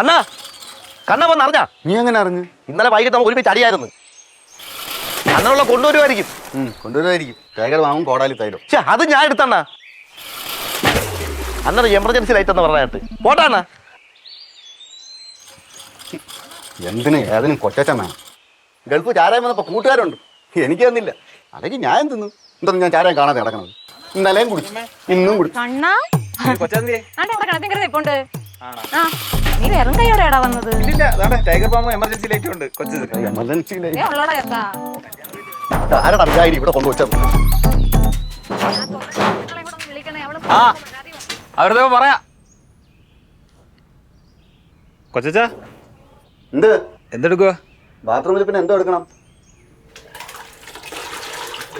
അണ്ണാ കണ്ണ വന്ന് അറിഞ്ഞാ? നീ എങ്ങനെ അറിഞ്ഞു? ഇന്നലെ വൈകിട്ട് നമുക്ക് ഒരുമിച്ച് അടിയായിരുന്നു. അന്നുള്ള കൊണ്ടുവരുമായിരിക്കും. കൊണ്ടുവരുമായിരിക്കും. ടൈഗർ വാങ്ങും കോടാലി തൈരും പക്ഷെ അത് ഞാൻ എടുത്തണ്ണ. അന്നൊരു എമർജൻസി ലൈറ്റ് എന്ന് പറഞ്ഞിട്ട് പോട്ടാണ് എന്തിന്? ഏതിനും കൊച്ചച്ചൻ വേണം. ഗൾഫ് ചാരായം വന്നപ്പോ കൂട്ടുകാരുണ്ട്. എനിക്ക് തന്നില്ല. അല്ലെങ്കിൽ ഞാൻ തിന്നു? എന്തൊന്നും ഞാൻ ചാരായം കാണാതെ കിടക്കണത് ഇന്നലെയും കുടിച്ചു. ഇന്നും കുടിച്ചു. കണ്ണാ. നീ വെറും കൈയോടെയാടാ വന്നത്. ഇല്ല അതാണ്. ടൈഗർ എമർജൻസി ലൈറ്റ് ഉണ്ട്. കൊച്ചു എമർജൻസിയിലെ ഏ ഉള്ളോടാ ചേർക്കാ ആരടാ വിചാരി ഇവിടെ കൊണ്ടുവച്ചത് ആ അവരുടെ പറയാ. കൊച്ചാ എന്ത്? എന്തെടുക്കുക ബാത്റൂമിൽ പിന്നെ എന്തോ എടുക്കണം.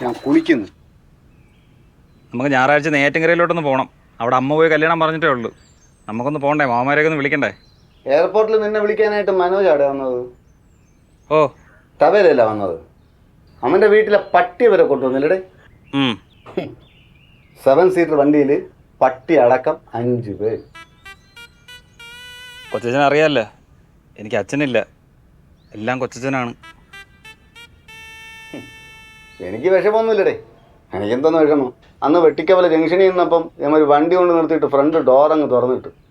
ഞാൻ കുളിക്കുന്നു. നമുക്ക് ഞായറാഴ്ച നേറ്റങ്കരയിലോട്ടൊന്ന് പോകണം അവിടെ അമ്മ പോയി കല്യാണം പറഞ്ഞിട്ടേ ഉള്ളൂ. നമുക്കൊന്ന് പോകണ്ടേ മാമാരെയൊക്കെ ഒന്ന് വിളിക്കണ്ടേ? എയർപോർട്ടിൽ നിന്നെ വിളിക്കാനായിട്ട് മനോജ് അവിടെ വന്നത്? ഓ. തവേലല്ല വന്നത്? അവന്റെ വീട്ടിലെ പട്ടി വരെ കൊണ്ടുവന്നില്ലടേ. സെവൻ സീറ്റർ വണ്ടിയിൽ പട്ടി അടക്കം അഞ്ച് പേര്. കൊച്ചച്ഛൻ അറിയാമല്ലോ എനിക്ക് അച്ഛനില്ല. എല്ലാം കൊച്ചച്ഛനാണ്. എനിക്ക് വിഷമമൊന്നുമില്ലടേ എനിക്കെന്തോന്ന് വിഷമം? അന്ന് വെട്ടിക്കവല ജംഗ്ഷനിൽ നിന്നപ്പം ഞാൻ ഒരു വണ്ടി കൊണ്ട് നിർത്തിയിട്ട് ഫ്രണ്ട് ഡോർ അങ്ങ് തുറന്നിട്ട്.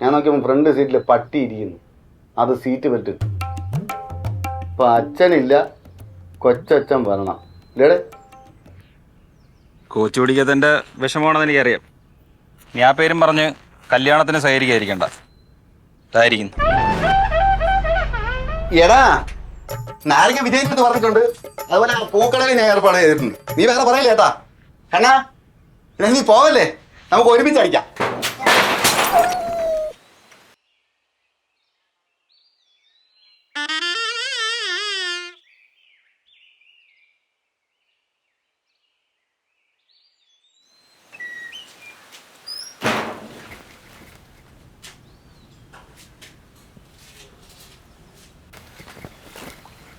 ഞാൻ നോക്കിയപ്പോൾ ഫ്രണ്ട് സീറ്റിൽ പട്ടി ഇരിക്കുന്നു. അത് സീറ്റ് പറ്റിട്ടു അപ്പം അച്ഛനില്ല കൊച്ചച്ഛൻ വരണം. ഇല്ലേടെ കോച്ച് പിടിക്കാത്തതിന്റെ വിഷമമാണെന്ന് എനിക്കറിയാം. നീ ആ പേരും പറഞ്ഞ് കല്യാണത്തിന് സഹകരിക്കാതിരിക്കണ്ട. എടാ നാരങ്ങ വിജയിച്ചെന്ന് പറഞ്ഞിട്ടുണ്ട്. അതുപോലെ പൂക്കടലിൽ ഞാൻ ഏർപ്പാട് ചെയ്തിട്ടുണ്ട്. നീ വേറെ പറയില്ലേട്ടാ കണ്ണാ നീ പോവല്ലേ? നമുക്ക് ഒരുമിച്ച് അടിക്കാം.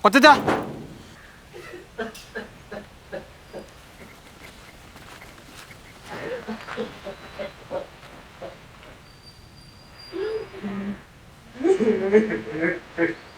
フフフフフ